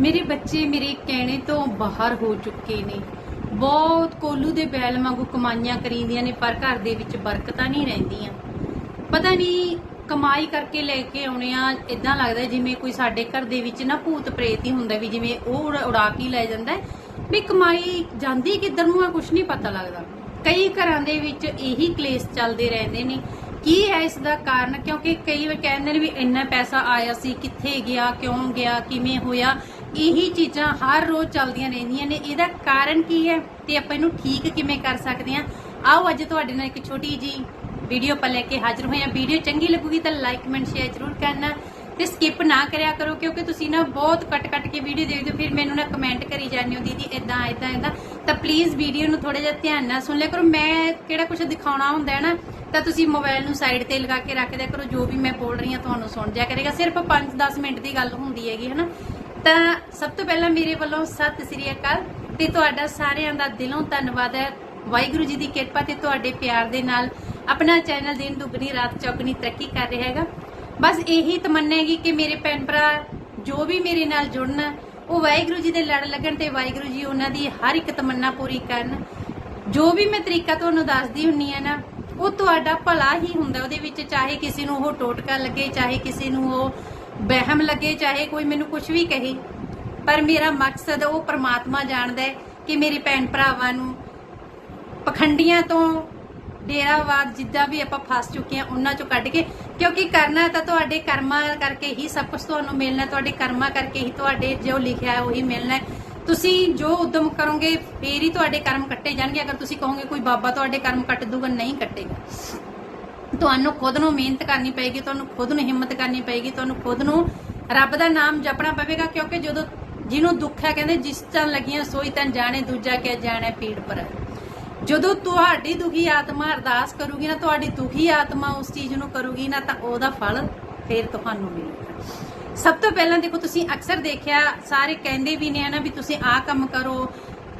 ਮੇਰੇ ਬੱਚੇ ਮੇਰੇ ਕਹਿਣੇ ਤੋਂ ਬਾਹਰ ਹੋ ਚੁੱਕੇ ਨੇ। ਬਹੁਤ ਕੋਲੂ ਦੇ ਬੈਲ ਵਾਂਗੂ ਕਮਾਈਆਂ ਕਰੀਂਦੀਆਂ ਨੇ, ਪਰ ਘਰ ਦੇ ਵਿੱਚ ਬਰਕਤਾਂ ਨਹੀਂ ਰਹਿੰਦੀਆਂ। ਪਤਾ ਨਹੀਂ ਕਮਾਈ ਕਰਕੇ ਲੈ ਕੇ ਆਉਣੇ ਆ ਇਦਾਂ ਲੱਗਦਾ ਜਿਵੇਂ ਕੋਈ ਸਾਡੇ ਘਰ ਦੇ ਵਿੱਚ ਨਾ ਭੂਤ ਪ੍ਰੇਤ ਹੀ ਹੁੰਦਾ ਵੀ ਜਿਵੇਂ ਉਹ ਉਡਾ- ਉਡਾ ਕੇ ਲੈ ਜਾਂਦਾ ਵੀ ਕਮਾਈ ਜਾਂਦੀ ਕਿੱਧਰ ਨੂੰ ਆ ਕੁਝ ਨਹੀਂ ਪਤਾ ਲੱਗਦਾ। ਕਈ ਘਰਾਂ ਦੇ ਵਿੱਚ ਇਹੀ ਕਲੇਸ਼ ਚੱਲਦੇ ਰਹਿੰਦੇ ਨੇ ਕੀ ਹੈ ਇਸ ਦਾ ਕਾਰਨ? ਕਿਉਂਕਿ ਕਈ ਵਾਰ ਕਹਿੰਦੇ ਨੇ ਵੀ ਇੰਨਾ ਪੈਸਾ ਆਇਆ ਸੀ, ਕਿੱਥੇ ਗਿਆ, ਕਿਉਂ ਗਿਆ, ਕਿਵੇਂ ਹੋਇਆ? ਇਹੀ ਚੀਜ਼ਾਂ ਹਰ ਰੋਜ਼ ਚੱਲਦੀਆਂ ਰਹਿੰਦੀਆਂ ਨੇ। ਇਹਦਾ ਕਾਰਨ ਕੀ ਹੈ? ਤੇ ਆਪਾਂ ਇਹਨੂੰ ਠੀਕ ਕਿਵੇਂ ਕਰ ਸਕਦੇ ਹਾਂ? ਆਓ ਅੱਜ ਤੁਹਾਡੇ ਨਾਲ ਇੱਕ ਛੋਟੀ ਜੀ ਵੀਡੀਓ ਆਪਾਂ ਲੈ ਕੇ ਹਾਜ਼ਰ ਹੋਏ ਹਾਂ। ਵੀਡੀਓ ਚੰਗੀ ਲੱਗੂਗੀ ਤਾਂ ਲਾਈਕ ਕਮੈਂਟ ਸ਼ੇਅਰ ਜ਼ਰੂਰ ਕਰਨਾ ਤੇ ਸਕਿਪ ਨਾ ਕਰਿਆ ਕਰੋ, ਕਿਉਂਕਿ ਤੁਸੀਂ ਨਾ ਬਹੁਤ ਕੱਟ ਕੱਟ ਕੇ ਵੀਡੀਓ ਦੇਖਦੇ ਹੋ, ਫਿਰ ਮੈਨੂੰ ਨਾ ਕਮੈਂਟ ਕਰੀ ਜਾਂਦੇ ਹੋ, ਦੀਦੀ ਇਦਾਂ ਇਦਾਂ ਇਦਾਂ ਤਾਂ ਪਲੀਜ਼ ਵੀਡੀਓ ਨੂੰ ਥੋੜਾ ਜਿਹਾ ਧਿਆਨ ਨਾਲ ਸੁਣ ਲਿਆ ਕਰੋ। ਮੈਂ ਕਿਹੜਾ ਕੁਝ ਦਿਖਾਉਣਾ ਹੁੰਦਾ ਹੈ ਨਾ, ਤਾਂ ਤੁਸੀਂ ਮੋਬਾਈਲ ਨੂੰ ਸਾਈਡ ਤੇ ਲਗਾ ਕੇ ਰੱਖ ਦਿਆ ਕਰੋ। ਜੋ ਵੀ ਮੈਂ ਬੋਲ ਰਹੀ ਹਾਂ, ਤੁਹਾਨੂੰ ਸੁਣ ਜਾ ਕਰੇਗਾ। ਸਿਰਫ 5-10 ਮਿੰਟ ਦੀ ਗੱਲ ਹੁੰਦੀ ਹੈਗੀ, ਹਨਾ? ਤਾਂ ਸਭ ਤੋਂ ਪਹਿਲਾਂ ਮੇਰੇ ਵੱਲੋਂ ਸਤਿ ਸ੍ਰੀ ਅਕਾਲ ਤੇ ਤੁਹਾਡਾ ਸਾਰਿਆਂ ਦਾ ਦਿਲੋਂ ਧੰਨਵਾਦ ਹੈ। ਵਾਹਿਗੁਰੂ ਜੀ ਦੀ ਕਿਰਪਾ ਤੇ ਤੁਹਾਡੇ ਪਿਆਰ ਦੇ ਨਾਲ ਆਪਣਾ ਚੈਨਲ ਦਿਨ ਦੁੱਗਣੀ, ਰਾਤ ਚੌਗਣੀ ਤਰੱਕੀ ਕਰ ਰਿਹਾ ਹੈਗਾ। ਬਸ ਇਹੀ ਤਮੰਨਾ ਹੈਗੀ ਕਿ ਮੇਰੇ ਭੈਣ ਭਰਾ ਜੋ ਵੀ ਮੇਰੇ ਨਾਲ ਜੁੜਨ ਉਹ ਵਾਹਿਗੁਰੂ ਜੀ ਦੇ ਲੜ ਲੱਗਣ ਤੇ ਵਾਹਿਗੁਰੂ ਜੀ ਉਹਨਾਂ ਦੀ ਹਰ ਇੱਕ ਤਮੰਨਾ ਪੂਰੀ ਕਰਨ। ਜੋ ਵੀ ਮੈਂ ਤਰੀਕਾ ਤੁਹਾਨੂੰ ਦੱਸਦੀ ਹੁੰਨੀ ਆ ਨਾ, ਉਹ ਤੁਹਾਡਾ ਭਲਾ ਹੀ ਹੁੰਦਾ ਉਹਦੇ ਵਿੱਚ, ਚਾਹੇ ਕਿਸੇ ਨੂੰ ਉਹ ਟੋਟਕਾ ਲੱਗੇ, ਚਾਹੇ ਕਿਸੇ ਨੂੰ ਉਹ ਵਹਿਮ ਲੱਗੇ, ਚਾਹੇ ਕੋਈ ਮੈਨੂੰ ਕੁਝ ਵੀ ਕਹੇ। ਪਰ ਮੇਰਾ ਮਕਸਦ ਉਹ ਪ੍ਰਮਾਤਮਾ ਜਾਣਦਾ ਹੈ ਕਿ ਮੇਰੇ ਭੈਣ ਭਰਾਵਾਂ ਨੂੰ ਪਖੰਡੀਆਂ ਤੋਂ ਡੇਰਾਵਾਦ ਜਿੱਦਾਂ ਵੀ ਆਪਾਂ ਫਸ ਚੁੱਕੇ ਆ ਉਹਨਾਂ ਚੋਂ ਕੱਢ ਕੇ, ਕਿਉਂਕਿ ਕਰਨਾ ਤਾਂ ਤੁਹਾਡੇ ਕਰਮਾਂ ਕਰਕੇ ਹੀ ਸਭ ਕੁਝ ਤੁਹਾਨੂੰ ਮਿਲਣਾ, ਤੁਹਾਡੇ ਕਰਮਾਂ ਕਰਕੇ ਹੀ ਤੁਹਾਡੇ ਜੋ ਲਿਖਿਆ ਹੈ ਉਹੀ ਮਿਲਣਾ ਹੈ। ਤੁਸੀਂ ਜੋ ਉਦਮ ਕਰੋਗੇ, ਫੇਰ ਹੀ ਤੁਹਾਡੇ ਕਰਮ ਕੱਟੇ ਜਾਣਗੇ। ਅਗਰ ਤੁਸੀਂ ਕਹੋਗੇ ਕੋਈ ਬਾਬਾ ਤੁਹਾਡੇ ਕਰਮ ਕੱਟ ਦੂਗਾ, ਨਹੀਂ ਕੱਟੇਗਾ। ਤੁਹਾਨੂੰ ਖੁਦ ਨੂੰ ਮਿਹਨਤ ਕਰਨੀ ਪਏਗੀ, ਤੁਹਾਨੂੰ ਖੁਦ ਨੂੰ ਹਿੰਮਤ ਕਰਨੀ ਪਏਗੀ, ਤੁਹਾਨੂੰ ਖੁਦ ਨੂੰ ਰੱਬ ਦਾ ਨਾਮ ਜਪਣਾ ਪਵੇਗਾ, ਕਿਉਂਕਿ ਜਦੋਂ ਜਿਹਨੂੰ ਦੁੱਖ ਹੈ, ਕਹਿੰਦੇ ਜਿਸ ਤਾਂ ਲੱਗੀਆਂ, ਸੋਈ ਤਾਂ ਜਾਣੇ, ਦੂਜਾ ਕਿਆ ਜਾਣੇ, ਪੀੜ ਪਰ ਜਦੋਂ ਤੁਹਾਡੀ ਦੁਖੀ ਆਤਮਾ ਅਰਦਾਸ ਕਰੂਗੀ ਨਾ, ਤੁਹਾਡੀ ਦੁਖੀ ਆਤਮਾ ਉਸ ਚੀਜ਼ ਨੂੰ ਕਰੂਗੀ ਨਾ, ਤਾਂ ਉਹਦਾ ਫਲ ਫਿਰ ਤੁਹਾਨੂੰ ਮਿਲੇਗਾ। ਸਭ ਤੋਂ ਪਹਿਲਾਂ ਦੇਖੋ, ਤੁਸੀਂ ਅਕਸਰ ਦੇਖਿਆ, ਸਾਰੇ ਕਹਿੰਦੇ ਵੀ ਨੇ ਹਨਾ ਵੀ ਤੁਸੀਂ ਆਹ ਕੰਮ ਕਰੋ,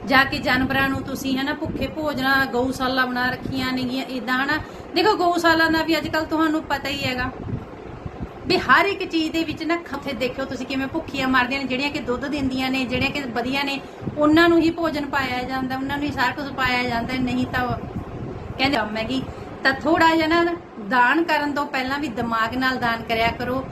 ਜਾ ਕੇ ਜਾਨਵਰਾਂ ਨੂੰ ਤੁਸੀਂ ਹਨਾ ਭੁੱਖੇ ਭੋਜਨਾ, ਗਊਸ਼ਾਲਾ ਬਣਾ ਰੱਖੀਆਂ ਨੇਗੀਆਂ ਇਦਾਂ ਹਨਾ। ਦੇਖੋ, ਗਊਸ਼ਾਲਾ ਦਾ ਵੀ ਅੱਜ ਕੱਲ ਤੁਹਾਨੂੰ ਪਤਾ ਹੀ ਹੈਗਾ। ਵੀ ਹਰ ਇੱਕ ਚੀਜ਼ ਦੇ ਵਿੱਚ ਨਾ ਖੱਥੇ ਦੇਖਿਓ ਤੁਸੀਂ ਕਿਵੇਂ ਭੁੱਖੀਆਂ ਮਰਦੀਆਂ ਨੇ, ਜਿਹੜੀਆਂ ਕਿ ਦੁੱਧ ਦਿੰਦੀਆਂ ਨੇ, ਜਿਹੜੀਆਂ ਕਿ ਵਧੀਆ ਨੇ, ਉਹਨਾਂ ਨੂੰ ਹੀ ਭੋਜਨ ਪਾਇਆ ਜਾਂਦਾ, ਉਹਨਾਂ ਨੂੰ ਹੀ ਸਾਰਾ ਕੁਝ ਪਾਇਆ ਜਾਂਦਾ, ਨਹੀਂ ਤਾਂ ਕਹਿੰਦੇ ਕੰਮ ਹੈਗੀ ਤਾਂ ਥੋੜਾ ਜਿਹਾ ਨਾ ਦਾਨ ਕਰਨ ਤੋਂ ਪਹਿਲਾਂ ਵੀ ਦਿਮਾਗ ਨਾਲ ਦਾਨ ਕਰਿਆ ਕਰੋ।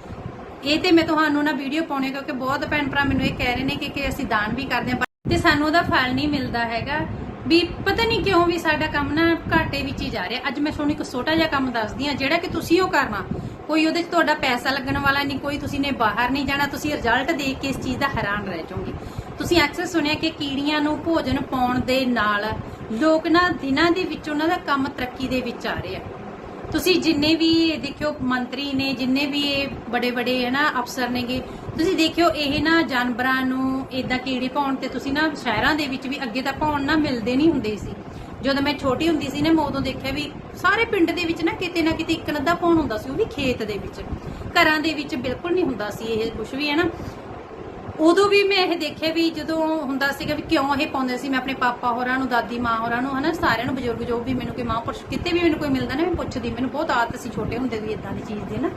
ਇਹ ਤੇ ਮੈਂ ਤੁਹਾਨੂੰ ਨਾ ਵੀਡੀਓ ਪਾਉਣੀ ਕਿਉਂਕਿ ਬਹੁਤ ਭੈਣ ਭਰਾ ਮੈਨੂੰ ਇਹ ਕਹਿ ਰਹੇ ਨੇ ਕਿ ਕਿ ਅਸੀਂ ਦਾਨ ਵੀ ਕਰਦੇ ਹਾਂ ਤੇ ਸਾਨੂੰ ਉਹਦਾ ਫਲ ਨਹੀਂ ਮਿਲਦਾ ਹੈਗਾ। ਵੀ ਪਤਾ ਨਹੀਂ ਕਿਉਂ ਵੀ ਸਾਡਾ ਕੰਮ ਨਾ ਘਾਟੇ ਵਿੱਚ ਹੀ ਜਾ ਰਿਹਾ। ਅੱਜ ਮੈਂ ਤੁਹਾਨੂੰ ਇੱਕ ਛੋਟਾ ਜਿਹਾ ਕੰਮ ਦੱਸਦੀ ਆ ਜਿਹੜਾ ਕਿ ਤੁਸੀਂ ਉਹ ਕਰਨਾ। ਕੋਈ ਉਹਦੇ 'ਚ ਤੁਹਾਡਾ ਪੈਸਾ ਲੱਗਣ ਵਾਲਾ ਨਹੀਂ, ਕੋਈ ਤੁਸੀਂ ਨੇ ਬਾਹਰ ਨਹੀਂ ਜਾਣਾ, ਤੁਸੀਂ ਰਿਜ਼ਲਟ ਦੇਖ ਕੇ ਇਸ ਚੀਜ਼ ਦਾ ਹੈਰਾਨ ਰਹਿ ਜਾਓਗੇ। ਤੁਸੀਂ ਅਕਸਰ ਸੁਣਿਆ ਕਿ ਕੀੜੀਆਂ ਨੂੰ ਭੋਜਨ ਪਾਉਣ ਦੇ ਨਾਲ ਲੋਕ ਨਾ ਦਿਨਾਂ ਦੇ ਵਿੱਚ ਉਹਨਾਂ ਦਾ ਕੰਮ ਤਰੱਕੀ ਦੇ ਵਿੱਚ ਆ ਰਿਹਾ ਤੁਸੀਂ ਜਿੰਨੇ ਵੀ ਦੇਖਿਓ ਮੰਤਰੀ ਨੇ, ਜਿੰਨੇ ਵੀ ਇਹ ਬੜੇ ਬੜੇ ਹੈ ਨਾ ਅਫਸਰ ਨੇਗੇ, ਤੁਸੀਂ ਦੇਖਿਓ ਇਹ ਨਾ ਜਾਨਵਰਾਂ ਨੂੰ ਇਦਾਂ ਕੀੜੇ ਪਾਉਣ ਤੇ ਤੁਸੀਂ ਨਾ ਸ਼ਹਿਰਾਂ ਦੇ ਵਿੱਚ ਵੀ ਅੱਗੇ ਤਾਂ ਪਾਉਣ ਨਾ ਮਿਲਦੇ ਨਹੀਂ ਹੁੰਦੇ ਸੀ। ਜਦੋਂ ਮੈਂ ਛੋਟੀ ਹੁੰਦੀ ਸੀ ਨਾ, ਮੈਂ ਉਦੋਂ ਦੇਖਿਆ ਵੀ ਸਾਰੇ ਪਿੰਡ ਦੇ ਵਿੱਚ ਨਾ ਕਿਤੇ ਨਾ ਕਿਤੇ ਇੱਕ ਨੱਦਾ ਪਾਉਣ ਹੁੰਦਾ ਸੀ, ਉਹ ਵੀ ਖੇਤ ਦੇ ਵਿੱਚ। ਘਰਾਂ ਦੇ ਵਿੱਚ ਬਿਲਕੁਲ ਨਹੀਂ ਹੁੰਦਾ ਸੀ ਇਹ ਕੁਝ ਵੀ ਹੈ ਨਾ ਉਦੋਂ ਵੀ ਮੈਂ ਇਹ ਦੇਖਿਆ ਵੀ ਜਦੋਂ ਹੁੰਦਾ ਸੀਗਾ ਵੀ ਕਿਉਂ ਇਹ ਪਾਉਂਦੇ ਸੀ, ਮੈਂ ਆਪਣੇ ਪਾਪਾ ਹੋਰਾਂ ਨੂੰ, ਦਾਦੀ ਮਾਂ ਹੋਰਾਂ ਨੂੰ, ਹਨਾ? ਸਾਰਿਆਂ ਨੂੰ, ਬਜ਼ੁਰਗ ਜੋ ਵੀ ਮੈਨੂੰ ਕੋਈ ਮਹਾਂਪੁਰਸ਼ ਕਿਤੇ ਵੀ ਮੈਨੂੰ ਕੋਈ ਮਿਲਦਾ ਨਾ, ਮੈਂ ਪੁੱਛਦੀ, ਮੈਨੂੰ ਬਹੁਤ ਆਦਤ ਸੀ ਛੋਟੇ ਹੁੰਦੇ ਵੀ ਇਦਾਂ ਦੀ ਚੀਜ਼ ਦੀ ਨਾ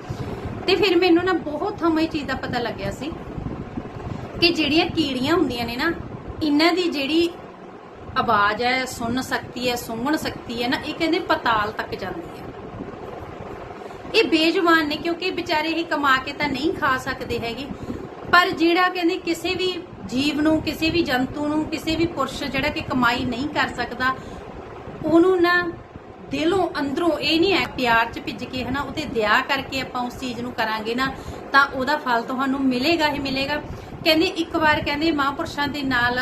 ਤੇ ਫਿਰ ਮੈਨੂੰ ਨਾ ਬਹੁਤ ਥਾਂ ਇਹ ਚੀਜ਼ ਦਾ ਪਤਾ ਲੱਗਿਆ ਸੀ ਕਿ ਜਿਹੜੀਆਂ ਕੀੜੀਆਂ ਹੁੰਦੀਆਂ ਨੇ ਨਾ, ਇਹਨਾਂ ਦੀ ਜਿਹੜੀ ਆਵਾਜ਼ ਹੈ, ਸੁਣ ਸਕਦੀ ਹੈ ਸੁੰਘਣ ਸਕਦੀ ਹੈ ਨਾ, ਇਹ ਕਹਿੰਦੇ ਪਤਾਲ ਤੱਕ ਜਾਂਦੀ ਹੈ। ਇਹ ਬੇਜਵਾਨ ਨੇ ਕਿਉਂਕਿ ਵਿਚਾਰੇ ਇਹ ਕਮਾ ਕੇ ਤਾਂ ਨਹੀਂ ਖਾ ਸਕਦੇ ਹੈਗੇ, ਪਰ ਜਿਹੜਾ ਕਹਿੰਦੇ ਕਿਸੇ ਵੀ ਜੀਵ ਨੂੰ, ਕਿਸੇ ਵੀ ਜੰਤੂ ਨੂੰ, ਕਿਸੇ ਵੀ ਪੁਰਸ਼ ਜਿਹੜਾ ਕਿ ਕਮਾਈ ਨਹੀਂ ਕਰ ਸਕਦਾ, ਉਹਨੂੰ ਨਾ ਦਿਲੋਂ ਅੰਦਰੋਂ ਇਹ ਨਹੀਂ ਹੈ, ਪਿਆਰ ਚ ਭਿੱਜ ਕੇ ਹਨਾ ਉਹਤੇ ਦਇਆ ਕਰਕੇ ਆਪਾਂ ਉਸ ਚੀਜ਼ ਨੂੰ ਕਰਾਂਗੇ ਨਾ, ਤਾਂ ਉਹਦਾ ਫਲ ਤੁਹਾਨੂੰ ਮਿਲੇਗਾ ਹੀ ਮਿਲੇਗਾ। ਕਹਿੰਦੇ ਇੱਕ ਵਾਰ ਕਹਿੰਦੇ ਮਹਾਂਪੁਰਸ਼ਾਂ ਦੇ ਨਾਲ